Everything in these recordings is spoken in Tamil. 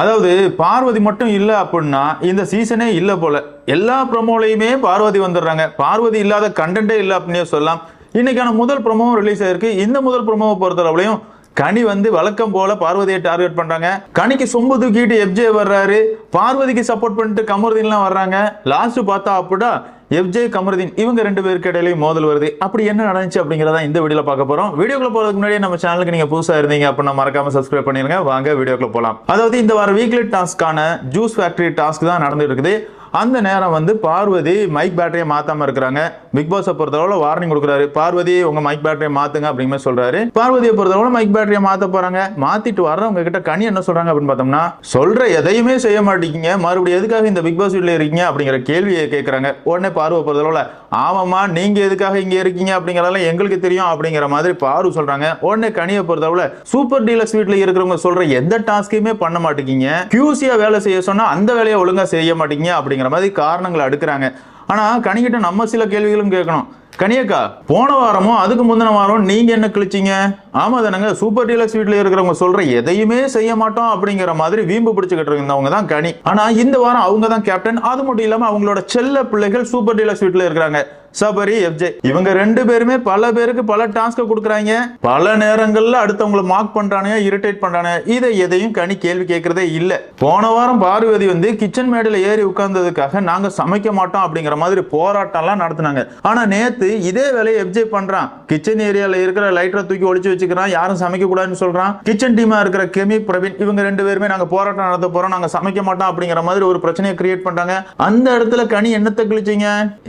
அதாவது பார்வதி மட்டும் இல்லை அப்படின்னா இந்த சீசனே இல்லை போல. எல்லா ப்ரொமோலையுமே பார்வதி வந்துடுறாங்க. பார்வதி இல்லாத கண்டென்ட்டே இல்லை அப்படின்னே சொல்லலாம். இன்னைக்கான முதல் ப்ரொமோவும் ரிலீஸ் ஆயிருக்கு. இந்த முதல் ப்ரொமோவை பொறுத்தளவுலையும் கனி வந்து வழக்கம் போல பார்வதியை டார்கெட் பண்றாங்க. கனிக்கு சொம்பு தூக்கிட்டு எப்ஜே வர்றாரு. பார்வதிக்கு சப்போர்ட் பண்ணிட்டு கமருதீன்லாம் வர்றாங்க. லாஸ்ட் பார்த்தா அப்படின்னா எஃப்ஜே கமருதீன் இவங்க ரெண்டு பேருக்கு இடையிலையும் மோதல் வருது. அப்படி என்ன நடந்துச்சு அப்படிங்கிறத இந்த வீடியோல பார்க்க போறோம். வீடியோக்குள்ள போறதுக்கு முன்னாடி நம்ம சேனலுக்கு நீங்க புதுசா இருந்தீங்க அப்படின்னா மறக்காம சப்ஸ்கிரைப் பண்ணிருங்க. வாங்க வீடியோக்குள்ள போலாம். அதாவது இந்த வாரம் வீக்லி டாஸ்க்கான ஜூஸ் ஃபேக்டரி டாஸ்க் தான் நடந்துட்டு இருக்குது. அந்த நேரம் வந்து பார்வதி மைக் பேட்டரியை மாத்தாம இருக்கிறாங்க. பிக் பாஸை பொறுத்தளவுல வார்னிங் கொடுக்குறாரு. பார்வதி உங்க மைக் பேட்டரியை மாத்துங்க அப்படிங்கிற சொல்றாரு. பார்வதியை பொறுத்தளவுல மைக் பேட்டரியை மாத்த போறாங்க. மாத்திட்டு வர்றவங்க கிட்ட கனி என்ன சொல்றாங்க அப்படின்னு பார்த்தோம்னா சொல்ற எதையுமே செய்ய மாட்டேங்க மறுபடியும் எதுக்காக இந்த பிக் பாஸ் வீட்டில் இருக்கீங்க அப்படிங்கிற கேள்வியை கேட்கறாங்க உடனே பார்வை பொறுத்தளவுல ஆமாமா நீங்க எதுக்காக இங்க இருக்கீங்க அப்படிங்கறதெல்லாம் எங்களுக்கு தெரியும் அப்படிங்கிற மாதிரி பாரு சொல்றாங்க. உடனே கனியை பொறுத்தளவுல சூப்பர் டீலக்ஸ் வீட்டில் இருக்கிறவங்க சொல்ற எந்த டாஸ்கையுமே பண்ண மாட்டேங்க கியூசியா வேலை செய்ய சொன்னா அந்த வேலையை ஒழுங்கா செய்ய மாட்டீங்க அப்படிங்கிற மாதிரி காரணங்களை அடுக்கிறாங்க. ஆனால் கனிகிட்ட நம்ம சில கேள்விகளும் கேட்கணும். கனியக்கா போன வாரமும் அதுக்கு முந்தின வாரம் நீங்க என்ன கிழிச்சீங்க? ஆமா தானங்க சூப்பர் டீலக்ஸ் வீட்டில் இருக்கிறவங்க சொல்ற எதையுமே செய்ய மாட்டோம் அப்படிங்கிற மாதிரி வீம்பு பிடிச்சுக்கிட்டு இருந்தவங்க தான் கனி. ஆனா இந்த வாரம் அவங்க தான் கேப்டன் அது மட்டும் இல்லாம அவங்களோட செல்ல பிள்ளைகள் சூப்பர் டீலக்ஸ் வீட்டில் இருக்கிறாங்க. சபரி எஃப்ஜே இவங்க ரெண்டு பேருமே பல பேருக்கு பல டாஸ்க கொடுக்குறாங்க. பல நேரங்கள்ல அடுத்தவங்களை மார்க் பண்றானுங்க இரிட்டேட் பண்றானுங்க. இதை எதையும் கனி கேள்வி கேட்கறதே இல்ல. போன வாரம் பார்வதி வந்து கிச்சன் மேடையில ஏறி உட்கார்ந்ததுக்காக நாங்க சமைக்க மாட்டோம் அப்படிங்கிற மாதிரி போராட்டம்லாம் நடத்தினாங்க. ஆனா நேத்து இதே வேலையை எஃப்ஜே பண்றான். கிச்சன் ஏரியால இருக்கிற லைட்டரை தூக்கி ஒழிச்சு வச்சுக்கிறான். யாரும் சமைக்க கூடாதுன்னு சொல்றான். கிச்சன் டீமா இருக்கிற கெமி பிரவீன் இவங்க ரெண்டு பேருமே நாங்க போராட்டம் நடத்த போறோம். நாங்க சமைக்க மாட்டோம் அப்படிங்கிற மாதிரி ஒரு பிரச்சனையை கிரியேட் பண்றாங்க. அந்த இடத்துல கனி என்னத்தை கிழிச்சிங்க?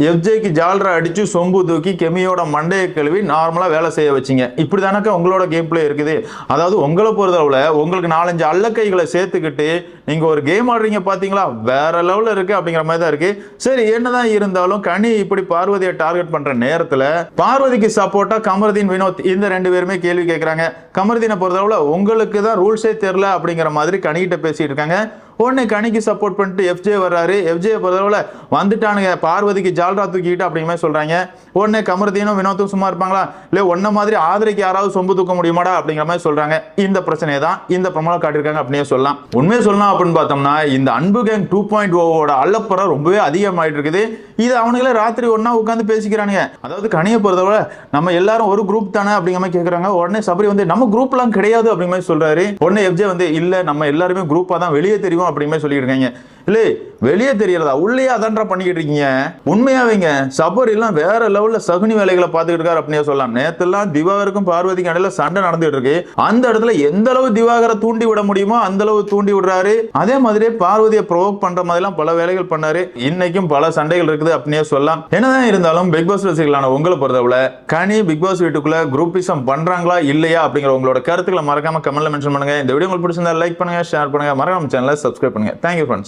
எஃப்ஜேக்கு ஜால்ரா அடித்து சொம்பு தூக்கி கெமியோட மண்டையை கழுவி நார்மலாக வேலை செய்ய வச்சீங்க. இப்படி தானக்கா உங்களோட கேம் பிளே இருக்குது. அதாவது உங்களை பொறுத்தளவில் உங்களுக்கு நாலஞ்சு அல்லக்கைகளை சேர்த்துக்கிட்டு நீங்கள் ஒரு கேம் ஆடுறீங்க பார்த்தீங்களா வேற லெவலில் இருக்குது அப்படிங்கிற மாதிரி தான் இருக்குது சரி என்னதான் இருந்தாலும் கனி இப்படி பார்வதியை டார்கெட் பண்ணுற நேரத்தில் பார்வதிக்கு சப்போர்ட்டாக கமருதீன் வினோத் இந்த ரெண்டு பேருமே கேள்வி கேட்குறாங்க கமருதீனை பொறுத்தளவில் உங்களுக்கு தான் ரூல்ஸே தெரில அப்படிங்கிற மாதிரி கனிகிட்ட பேசிகிட்டு இருக்காங்க. உடனே கனிக்கு சப்போர்ட் பண்ணிட்டு எஃப்ஜே வர்றாரு. எஃப்ஜே பொறுத்தவரை வந்துட்டானுங்க. பார்வதிக்கு ஜால்ரா தூக்கிட்டு அப்படிங்கிற மாதிரி சொல்றாங்க. உடனே கமருதீனும் வினோத்தும் சும்மா இருப்பாங்களா? இல்ல ஒன்ன மாதிரி ஆதரிக்கு யாராவது சொம்பு தூக்க முடியுமாடா அப்படிங்கிற மாதிரி சொல்றாங்க. இந்த பிரச்சனையை தான் இந்த பிரமாணம் காட்டியிருக்காங்க அப்படின்னே சொல்லலாம். உண்மையை சொல்லலாம் அப்படின்னு பார்த்தோம்னா இந்த அன்பு கேங் டூ பாயிண்ட் ஓவோட அள்ளப்புறம் ரொம்பவே அதிகமாயிட்டு இருக்குது இது அவனுங்களே ராத்திரி ஒன்றா உட்காந்து பேசிக்கிறானுங்க. அதாவது கனியை பொறுத்தவரை நம்ம எல்லாரும் ஒரு குரூப் தானே அப்படிங்கிற மாதிரி கேட்கறாங்க உடனே சபரி வந்து நம்ம குரூப்லாம் கிடையாது அப்படிங்கிற மாதிரி சொல்றாரு. உடனே எஃப்ஜே வந்து இல்ல நம்ம எல்லாருமே குரூப்பா தான் வெளியே தெரியும் அப்படிமே சொல்லியிருக்காங்க சொல்லிட்டு இருக்காங்க. இல்லை வெளியே தெரியறதா உள்ளே அதன்றா பண்ணிக்கிட்டு இருக்கீங்க. உண்மையாவீங்க சபர் எல்லாம் வேற லெவல்ல சகுனி வேலைகளை பார்த்துக்கிட்டு இருக்காரு அப்படின்னே சொல்லலாம். நேத்தெல்லாம் திவாகருக்கும் பார்வதிக்கும் இடையில சண்டை நடந்துட்டு இருக்கு. அந்த இடத்துல எந்த அளவு திவாகரை தூண்டி விட முடியுமோ அந்த அளவு தூண்டி விடுறாரு. அதே மாதிரி பார்வதியை ப்ரோவோக் பண்ற மாதிரி எல்லாம் பல வேலைகள் பண்ணாரு. இன்னைக்கும் பல சண்டைகள் இருக்குது அப்படின்னே சொல்லலாம். என்னதான் இருந்தாலும் பிக் பாஸ் ரசிகர்களான உங்களை பொறுத்தவரை கனி பிக் பாஸ் வீட்டுக்குள்ள குரூப்பிசம் பண்றாங்களா இல்லையா அப்படிங்கிற உங்களோட கருத்துக்களை மறக்காம கமெண்ட்ல மென்ஷன் பண்ணுங்க. இந்த வீடியோ உங்களுக்கு பிடிச்சிருந்தா லைக் பண்ணுங்க ஷேர் பண்ணுங்க. மறக்காம சேனலை சப்ஸ்கிரைப் பண்ணுங்க. Thank you friends